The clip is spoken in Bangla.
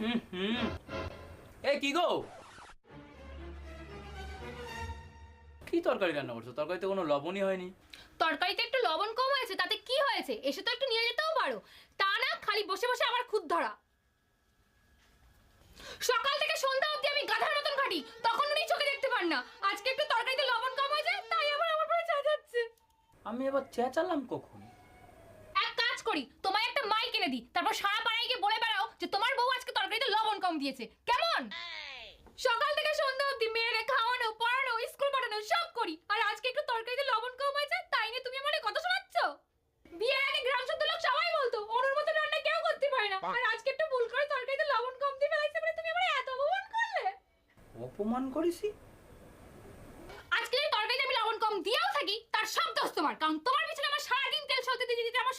হুম হুম। কি গো? কি তরকারি রান্না করছ? তরকারিতে কোনো লবণই হয়নি। তরকারিতে একটু লবণ কম হয়েছে তাতে কি হয়েছে? এসে তো একটু নিয়ে যেতেও পারো। তা না খালি বসে বসে আমার খুদ ধরা। সকাল থেকে সন্ধ্যা অবধি আমি গাধার মতন খাটি তখন উনি চোখে দেখতে পান না। আজকে একটু তরকারিতে লবণ কম হয়েছে তাই আবার আমার পরে চা যাচ্ছে আমি চেঁচালাম কখন? এক কাজ করি তোমায় একটা মাইক এনে দিই তারপর সারা কম দিয়েছে। কেমন? সকাল থেকে সন্ধ্যা অবধি মেয়েরে খাওয়ানো পড়ানো স্কুল পাঠানো সব করি। আর আজকে একটু তরকারিতে লবণ কম হয়েছে তাই নিয়ে তুমি আমার কথা শোনাচ্ছ? বিয়ের আগে গ্রাম শুদ্ধ লোক সবাই বলতো অনুর মতো রান্না কেউ করতে পারে না। আর আজকে একটু ভুল করে তরকারিতে লবণ কম দিয়ে ফেলাইছে বলে তুমি আমার এত অপমান করলে? অপমান করেছি? আজকে যদি তরকারিতে আমি লবণ কম দিয়েও থাকি তার সব দোষ তোমার। কারণ তোমার